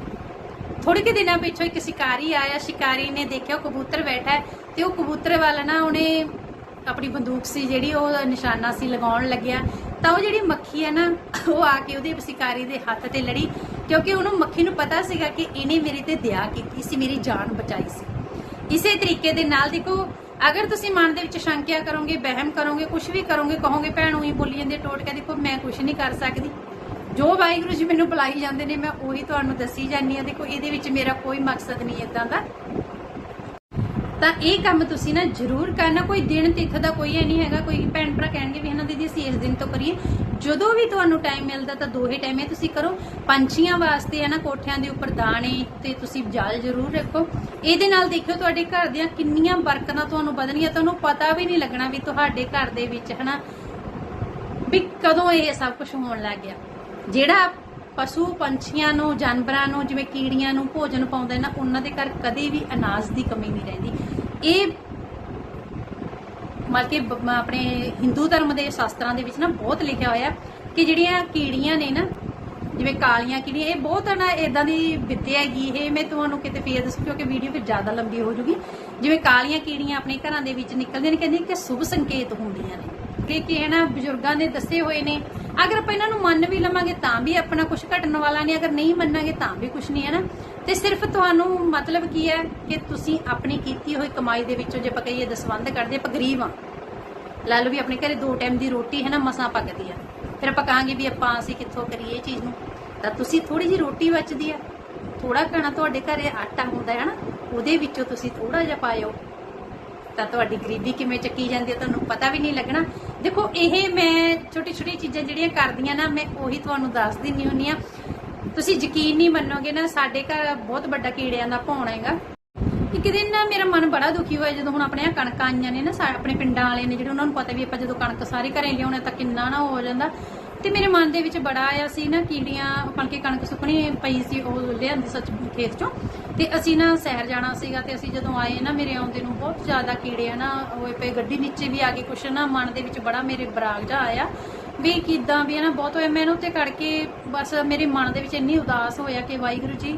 ਥੋੜੇ ਕਿ ਦਿਨਾਂ ਪਿੱਛੋਂ ਇੱਕ ਸ਼ਿਕਾਰੀ ਆਇਆ, ਸ਼ਿਕਾਰੀ ਨੇ ਦੇਖਿਆ ਉਹ ਕਬੂਤਰ ਬੈਠਾ ਤੇ ਉਹ ਕਬੂਤਰ ਵਾਲਾ ਨਾ ਉਹਨੇ ਆਪਣੀ ਬੰਦੂਕ ਸੀ ਜਿਹੜੀ ਉਹ ਨਿਸ਼ਾਨਾ ਸੀ ਲਗਾਉਣ ਲੱਗਿਆ। ਤਾਂ ਉਹ ਜਿਹੜੀ ਮੱਖੀ ਹੈ ਨਾ, ਉਹ ਆ ਕੇ ਉਹਦੇ ਸ਼ਿਕਾਰੀ ਦੇ ਹੱਥ ਤੇ ਲੜੀ ਕਿਉਂਕਿ ਉਹਨੂੰ ਮੱਖੀ ਨੂੰ ਪਤਾ ਸੀਗਾ ਕਿ ਇਹਨੇ ਮੇਰੇ ਤੇ ਦਇਆ ਕੀਤੀ ਸੀ, ਮੇਰੀ ਜਾਨ ਬਚਾਈ ਸੀ। ਇਸੇ ਤਰੀਕੇ ਦੇ ਨਾਲ ਦੇਖੋ, ਅਗਰ ਤੁਸੀਂ ਮਨ ਦੇ ਵਿੱਚ ਸ਼ੰਕਿਆ ਕਰੋਗੇ, ਵਹਿਮ ਕਰੋਗੇ ਕੁਝ ਵੀ ਕਰੋਗੇ, ਕਹੋਗੇ, ਭੈਣ, ਉਹੀ ਬੋਲੀ ਜਾਂਦੇ ਟੋਟ ਕੇ ਦੇਖੋ, ਮੈਂ ਕੁਝ ਨਹੀਂ ਕਰ ਸਕਦੀ। ਜੋ ਵਾਹਿਗੁਰੂ ਜੀ ਮੈਨੂੰ ਬੁਲਾਈ ਜਾਂਦੇ ਨੇ, ਮੈਂ ਉਹੀ ਤੁਹਾਨੂੰ ਦੱਸੀ ਜਾਂਦੀ ਆ ਦੇਖੋ, ਇਹਦੇ ਵਿੱਚ ਮੇਰਾ ਕੋਈ ਮਕਸਦ ਨਹੀਂ ਇਦਾਂ ਦਾ। ਤਾਂ ਇਹ ਕੰਮ ਤੁਸੀਂ ਨਾ ਜ਼ਰੂਰ ਕਰਨਾ। ਕੋਈ ਦਿਨ ਤਿੱਥ ਦਾ ਕੋਈ ਇਹ ਨਹੀਂ ਹੈਗਾ। ਕੋਈ ਭੈਣ ਭਰਾ ਕਹਿਣਗੇ ਵੀ ਹਨਾ, ਦੀਦੀ, ਅਸੀਂ ਇਸ ਦਿਨ ਤੋਂ ਕਰੀਏ। ਜਦੋਂ ਵੀ ਤੁਹਾਨੂੰ ਟਾਈਮ ਮਿਲਦਾ ਤਾਂ ਦੋਹੇ ਟਾਈਮ ਇਹ ਤੁਸੀਂ ਕਰੋ। ਪੰਛੀਆਂ ਵਾਸਤੇ ਹੈ ਨਾ ਕੋਠਿਆਂ ਦੇ ਉੱਪਰ ਦਾਣੇ ਤੇ ਤੁਸੀਂ ਜਾਲ ਜ਼ਰੂਰ ਰੱਖੋ। ਇਹਦੇ ਨਾਲ ਦੇਖਿਓ, ਤੁਹਾਡੇ ਘਰ ਦੀਆਂ ਕਿੰਨੀਆਂ ਬਰਕਤਾਂ ਤੁਹਾਨੂੰ ਵਧਣਗੀਆਂ। ਤੁਹਾਨੂੰ ਪਤਾ ਵੀ ਨਹੀਂ ਲੱਗਣਾ ਵੀ ਤੁਹਾਡੇ ਘਰ ਦੇ ਵਿੱਚ ਹਨਾ, ਵੀ ਕਦੋਂ ਇਹ ਸਭ ਕੁਝ ਹੋਣ ਲੱਗ ਗਿਆ। ਜਿਹੜਾ ਪਸ਼ੂ ਪੰਛੀਆਂ ਨੂੰ, ਜਾਨਵਰਾਂ ਨੂੰ, ਜਿਵੇਂ ਕੀੜੀਆਂ ਨੂੰ ਭੋਜਨ ਪਾਉਂਦੇ ਨਾ, ਉਹਨਾਂ ਦੇ ਘਰ ਕਦੇ ਵੀ ਅਨਾਜ ਦੀ ਕਮੀ ਨਹੀਂ ਰਹਿੰਦੀ। ਇਹ ਮਤਲਬ ਆਪਣੇ ਹਿੰਦੂ ਧਰਮ ਦੇ ਸ਼ਾਸਤਰਾਂ ਦੇ ਵਿੱਚ ਨਾ ਬਹੁਤ ਲਿਖਿਆ ਹੋਇਆ ਕਿ ਜਿਹੜੀਆਂ ਕੀੜੀਆਂ ਨੇ ਨਾ, ਜਿਵੇਂ ਕਾਲੀਆਂ ਕੀੜੀਆਂ, ਇਹ ਬਹੁਤ ਨਾ ਇਦਾਂ ਦੀ ਵਿੱਦਿਆ ਹੈਗੀ। ਇਹ ਮੈਂ ਤੁਹਾਨੂੰ ਕਿਤੇ ਫੇਰ ਦੱਸੂ, ਕਿਉਂਕਿ ਵੀਡੀਓ ਫਿਰ ਜ਼ਿਆਦਾ ਲੰਬੀ ਹੋ ਜੂਗੀ। ਜਿਵੇਂ ਕਾਲੀਆਂ ਕੀੜੀਆਂ ਆਪਣੇ ਘਰਾਂ ਦੇ ਵਿੱਚ ਨਿਕਲਦੀਆਂ ਨੇ ਕਹਿੰਦੇ ਕਿ ਸ਼ੁਭ ਸੰਕੇਤ ਹੁੰਦੀਆਂ ਨੇ। ਕਿ ਕਿ ਹੈ ਨਾ ਬਜ਼ੁਰਗਾਂ ਨੇ ਦੱਸੇ ਹੋਏ ਨੇ ਅਗਰ ਆਪਾਂ ਇਹਨਾਂ ਨੂੰ ਮੰਨ ਵੀ ਲਵਾਂਗੇ ਤਾਂ ਵੀ ਆਪਣਾ ਕੁਝ ਘਟਣ ਵਾਲਾ ਨਹੀਂ, ਅਗਰ ਨਹੀਂ ਮੰਨਾਂਗੇ ਤਾਂ ਵੀ ਕੁਝ ਨਹੀਂ, ਹੈ ਨਾ? ਤੇ ਸਿਰਫ ਤੁਹਾਨੂੰ ਮਤਲਬ ਕੀ ਹੈ ਕਿ ਤੁਸੀਂ ਆਪਣੀ ਕੀਤੀ ਹੋਈ ਕਮਾਈ ਦੇ ਵਿੱਚੋਂ ਜੇ ਆਪਾਂ ਕਹੀਏ ਦਸਵੰਧ ਕਰਦੇ, ਆਪਾਂ ਗਰੀਬ ਆ ਲਾ ਲਓ ਵੀ ਆਪਣੇ ਘਰੇ ਦੋ ਟਾਈਮ ਦੀ ਰੋਟੀ ਹੈ ਨਾ, ਮਸਾਂ ਪੱਕਦੀ ਆ ਫਿਰ ਆਪਾਂ ਕਹਾਂਗੇ ਵੀ ਆਪਾਂ ਅਸੀਂ ਕਿੱਥੋਂ ਕਰੀਏ ਇਹ ਚੀਜ਼ ਨੂੰ? ਤਾਂ ਤੁਸੀਂ ਥੋੜੀ ਜਿਹੀ ਰੋਟੀ ਬਚਦੀ ਆ ਥੋੜਾ ਖਾਣਾ ਤੁਹਾਡੇ ਘਰੇ ਆਟਾ ਹੁੰਦਾ ਹੈ ਨਾ, ਉਹਦੇ ਵਿੱਚੋਂ ਤੁਸੀਂ ਥੋੜਾ ਜਿਹਾ ਪਾਇਓ। ਤਾਂ ਤੁਹਾਡੀ ਗਰੀਬੀ ਕਿਵੇਂ ਚੱਕੀ ਜਾਂਦੀ ਹੈ ਤੁਹਾਨੂੰ ਪਤਾ ਵੀ ਨਹੀਂ ਲੱਗਣਾ। ਦੇਖੋ, ਇਹ ਮੈਂ ਛੋਟੀ ਛੋਟੀ ਚੀਜ਼ਾਂ ਜਿਹੜੀਆਂ ਕਰਦੀਆਂ ਨਾ, ਮੈਂ ਉਹੀ ਤੁਹਾਨੂੰ ਦੱਸ ਦਿੰਨੀ ਹੁੰਨੀ ਆ ਤੁਸੀਂ ਯਕੀਨ ਨਹੀਂ ਮੰਨੋਗੇ ਨਾ, ਸਾਡੇ ਘਰ ਬਹੁਤ ਵੱਡਾ ਕੀੜਿਆਂ ਦਾ ਭੌਣ ਹੈਗਾ। ਇੱਕ ਦਿਨ ਨਾ ਮੇਰਾ ਮਨ ਬੜਾ ਦੁਖੀ ਹੋਇਆ, ਜਦੋਂ ਹੁਣ ਆਪਣੇ ਆ ਕਣਕਾਂ ਆਈਆਂ ਨੇ ਨਾ ਆਪਣੇ ਪਿੰਡਾਂ ਵਾਲੇ ਨੇ, ਜਿਹੜੇ ਉਹਨਾਂ ਨੂੰ ਪਤਾ ਵੀ ਆਪਾਂ ਜਦੋਂ ਕਣਕ ਸਾਰੀ ਘਰੇ ਲਿਆਉਣਾ ਤਾਂ ਕਿੰਨਾ ਨਾ ਹੋ ਜਾਂਦਾ। ਤੇ ਮੇਰੇ ਮਨ ਦੇ ਵਿੱਚ ਬੜਾ ਆਇਆ ਸੀ ਨਾ, ਕੀੜੀਆਂ ਬਣ ਕੇ ਕਣਕ ਸੁੱਕਣੀ ਪਈ ਸੀ, ਉਹ ਲਿਆਂਦੀ ਸੱਚ ਖੇਤ ਚੋਂ। ਤੇ ਅਸੀਂ ਨਾ ਸ਼ਹਿਰ ਜਾਣਾ ਸੀਗਾ ਤੇ ਅਸੀਂ ਜਦੋਂ ਆਏ ਨਾ ਮੇਰੇ ਆਉਂਦੇ ਨੂੰ ਬਹੁਤ ਜ਼ਿਆਦਾ ਕੀੜੇ ਆ ਨਾ ਹੋਏ ਪਏ ਗੱਡੀ ਨੀਚੇ ਵੀ ਆ ਗਏ ਕੁਛ ਨਾ ਮਨ ਦੇ ਵਿੱਚ ਬੜਾ ਮੇਰੇ ਬਰਾਗ ਜਾ ਆਇਆ ਵੀ ਕਿਦਾਂ ਵੀ ਹੈ ਨਾ, ਬਹੁਤ ਹੋਇਆ। ਮੈਨੂੰ ਤੇ ਕਰਕੇ ਬਸ ਮੇਰੇ ਮਨ ਦੇ ਵਿੱਚ ਇੰਨੀ ਉਦਾਸ ਹੋਇਆ ਕਿ ਵਾਹਿਗੁਰੂ ਜੀ,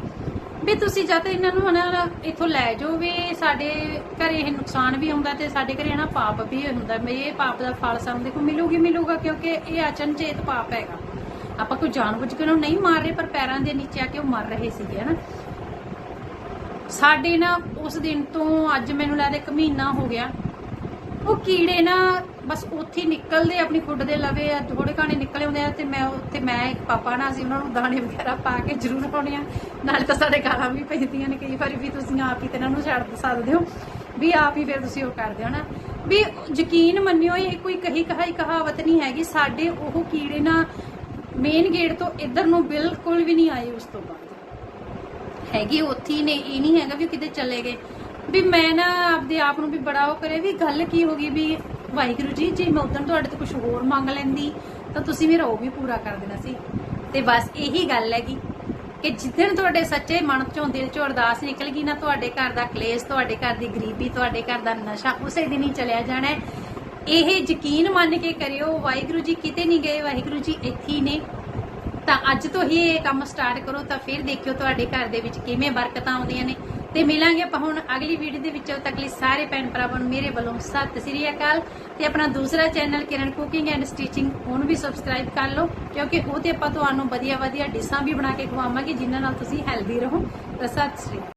ਵੀ ਤੁਸੀਂ ਜਦ ਇਹਨਾਂ ਨੂੰ ਨਾ ਇੱਥੋਂ ਲੈ ਜਾਓ ਵੀ ਸਾਡੇ ਘਰੇ ਇਹ ਨੁਕਸਾਨ ਵੀ ਹੁੰਦਾ ਤੇ ਸਾਡੇ ਘਰੇ ਨਾ ਪਾਪ ਵੀ ਹੁੰਦਾ। ਵੀ ਇਹ ਪਾਪ ਦਾ ਫਲ ਸਾਨੂੰ ਦੇਖੋ ਮਿਲੂਗੀ, ਮਿਲੂਗਾ ਕਿਉਂਕਿ ਇਹ ਅਚਨਚੇਤ ਪਾਪ ਹੈਗਾ। ਆਪਾਂ ਕੋਈ ਜਾਣਬੁੱਝ ਕੇ ਉਹਨੂੰ ਨਹੀਂ ਮਾਰ ਰਹੇ, ਪਰ ਪੈਰਾਂ ਦੇ ਨੀਚੇ ਆ ਕੇ ਉਹ ਮਰ ਰਹੇ ਸੀਗੇ ਹਨਾ। ਸਾਡੇ ਨਾ ਉਸ ਦਿਨ ਤੋਂ ਅੱਜ ਮੈਨੂੰ ਲੱਗਦਾ ਇੱਕ ਮਹੀਨਾ ਹੋ ਗਿਆ। ਉਹ ਕੀੜੇ ਨਾ ਬਸ ਉੱਥੇ ਨਿਕਲਦੇ, ਆਪਣੀ ਖੁੱਡ ਦੇ ਲਵੇ ਆ ਥੋੜੇ ਘਾਣੇ ਨਿਕਲੇ ਹੁੰਦੇ ਆ ਤੇ ਮੈਂ ਉੱਥੇ, ਮੈਂ ਇੱਕ ਪਾਪਾ ਨਾਲ ਸੀ, ਉਹਨਾਂ ਨੂੰ ਦਾਣੇ ਵਗੈਰਾ ਪਾ ਕੇ ਜ਼ਰੂਰ ਪਾਉਣੇ ਆ। ਨਾਲ ਤਾਂ ਸਾਡੇ ਗਾਲਾਂ ਵੀ ਪੈਂਦੀਆਂ ਨੇ, ਕਈ ਵਾਰੀ ਵੀ ਤੁਸੀਂ ਆਪ ਹੀ ਤੇ ਇਹਨਾਂ ਨੂੰ ਛੱਡ ਸਕਦੇ ਹੋ, ਵੀ ਆਪ ਹੀ ਫਿਰ ਤੁਸੀਂ ਉਹ ਕਰਦੇ ਹੋ ਨਾ। ਵੀ ਯਕੀਨ ਮੰਨਿਓ, ਇਹ ਕੋਈ ਕਹੀ ਕਹਾਈ ਕਹਾਵਤ ਨਹੀਂ ਹੈਗੀ। ਸਾਡੇ ਉਹ ਕੀੜੇ ਨਾ ਮੇਨ ਗੇਟ ਤੋਂ ਇੱਧਰ ਨੂੰ ਬਿਲਕੁਲ ਵੀ ਨਹੀਂ ਆਏ ਉਸ ਤੋਂ ਬਾਅਦ। ਹੈਗੇ, ਉੱਥੇ ਹੀ ਨੇ, ਇਹ ਨਹੀਂ ਹੈਗਾ ਵੀ ਕਿਤੇ ਚਲੇ ਗਏ। ਵੀ ਮੈਂ ਨਾ ਆਪਦੇ ਆਪ ਨੂੰ ਵੀ ਬੜਾ ਉਹ ਕਰੇ ਵੀ ਗੱਲ ਕੀ ਹੋ ਗਈ ਵੀ ਵਾਹਿਗੁਰੂ ਜੀ, ਜੇ ਮੈਂ ਉਦੋਂ ਤੁਹਾਡੇ ਤੋਂ ਕੁਝ ਹੋਰ ਮੰਗ ਲੈਂਦੀ, ਤਾਂ ਤੁਸੀਂ ਮੇਰਾ ਉਹ ਵੀ ਪੂਰਾ ਕਰ ਦੇਣਾ ਸੀ। ਤੇ ਬਸ ਇਹੀ ਗੱਲ ਹੈਗੀ ਕਿ ਜਿੱਦਣ ਤੁਹਾਡੇ ਸੱਚੇ ਮਨ ਚੋਂ ਦਿਲ ਚੋਂ ਅਰਦਾਸ ਨਿਕਲ ਗਈ ਨਾ ਤੁਹਾਡੇ ਘਰ ਦਾ ਕਲੇਸ਼, ਤੁਹਾਡੇ ਘਰ ਦੀ ਗਰੀਬੀ, ਤੁਹਾਡੇ ਘਰ ਦਾ ਨਸ਼ਾ, ਉਸੇ ਦਿਨ ਹੀ ਚਲਿਆ ਜਾਣਾ ਹੈ। ਇਹ ਯਕੀਨ ਮੰਨ ਕੇ ਕਰਿਓ, ਵਾਹਿਗੁਰੂ ਜੀ ਕਿਤੇ ਨਹੀਂ ਗਏ, ਵਾਹਿਗੁਰੂ ਜੀ ਇੱਥੇ ਹੀ ਨੇ। ਤਾਂ ਅੱਜ ਤੋਂ ਹੀ ਇਹ ਕੰਮ ਸਟਾਰਟ ਕਰੋ, ਤਾਂ ਫਿਰ ਦੇਖਿਓ ਤੁਹਾਡੇ ਘਰ ਦੇ ਵਿੱਚ ਕਿਵੇਂ ਬਰਕਤਾਂ ਆਉਂਦੀਆਂ ਨੇ। ਤੇ ਮਿਲਾਂਗੇ ਆਪਾਂ ਹੁਣ ਅਗਲੀ ਵੀਡੀਓ ਦੇ ਵਿੱਚ ਉਦੋਂ ਤੱਕ ਲਈ ਸਾਰੇ ਭੈਣ ਭਰਾਵਾਂ ਨੂੰ ਮੇਰੇ ਵੱਲੋਂ ਸਤਿ ਸ੍ਰੀ ਅਕਾਲ। ਤੇ ਆਪਣਾ ਦੂਸਰਾ channel Kiran cooking and stitching ਉਹਨੂੰ ਵੀ ਸਬਸਕ੍ਰਾਈਬ ਕਰ ਲਓ, ਕਿਉਂਕਿ ਉਹ ਤੇ ਆਪਾਂ ਤੁਹਾਨੂੰ ਵਧੀਆ ਵਧੀਆ ਡਿਸ਼ਾਂ ਵੀ ਬਣਾ ਕੇ ਖਵਾਵਾਂਗੇ, ਜਿਨ੍ਹਾਂ ਨਾਲ ਤੁਸੀਂ ਹੈਲਦੀ ਰਹੋ। ਤਾਂ ਸਤਿ ਸ੍ਰੀ ਅਕਾਲ।